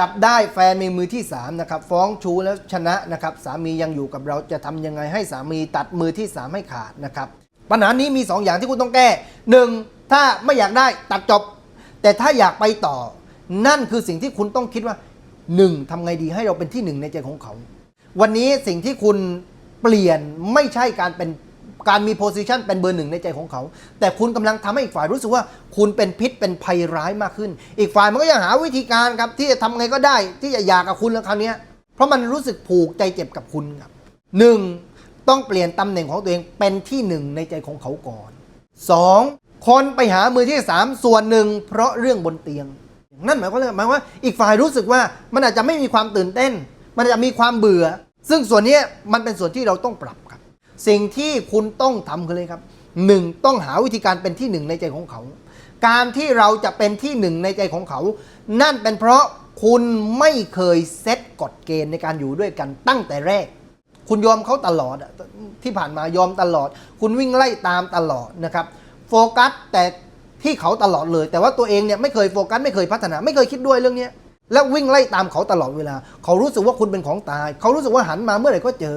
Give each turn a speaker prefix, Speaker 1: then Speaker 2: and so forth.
Speaker 1: จับได้แฟนมีมือที่3นะครับฟ้องชู้แล้วชนะนะครับสามียังอยู่กับเราจะทำยังไงให้สามีตัดมือที่ 3 ให้ขาดนะครับปัญหานี้มี 2ออย่างที่คุณต้องแก้ 1. ถ้าไม่อยากได้ตัดจบ แต่ถ้าอยากไปต่อ นั่นคือสิ่งที่คุณต้องคิดว่า 1. ทำไงดีให้เราเป็นที่หนึ่งในใจของเขา วันนี้สิ่งที่คุณเปลี่ยนไม่ใช่การเป็น การมีโพสิชันเป็นเบอร์หนึ่งในใจของเขา แต่คุณกำลังทำให้อีกฝ่ายรู้สึกว่าคุณเป็นพิษเป็นภัยร้ายมากขึ้น อีกฝ่ายมันก็ยังหาวิธีการครับที่จะทำไงก็ได้ ที่จะอยากกับคุณแล้วคราวนี้เพราะมันรู้สึกผูกใจเจ็บกับคุณครับหนึ่งต้องเปลี่ยนตำแหน่งของตัวเองเป็นที่หนึ่งในใจของเขาก่อนสองคนไปหามือที่สามส่วนหนึ่งเพราะเรื่องบนเตียง นั่นหมายความว่าหมายว่าอีกฝ่ายรู้สึกว่ามันอาจจะไม่มีความตื่นเต้น มันอาจจะมีความเบื่อ ซึ่งส่วนนี้มันเป็นส่วนที่เราต้องปรับ สิ่งที่คุณต้องทำคือเลยครับหนึ่งต้องหาวิธีการเป็นที่หนึ่งในใจของเขา การที่เราจะเป็นที่หนึ่งในใจของเขา นั่นเป็นเพราะคุณไม่เคยเซตกฎเกณฑ์ในการอยู่ด้วยกันตั้งแต่แรก คุณยอมเขาตลอดที่ผ่านมายอมตลอด คุณวิ่งไล่ตามตลอดนะครับ โฟกัสแต่ที่เขาตลอดเลย แต่ว่าตัวเองเนี่ยไม่เคยโฟกัสไม่เคยพัฒนา ไม่เคยคิดด้วยเรื่องนี้แล้ววิ่งไล่ตามเขาตลอดเวลา เขารู้สึกว่าคุณเป็นของตาย เขารู้สึกว่าหันมาเมื่อไหร่ก็เจอ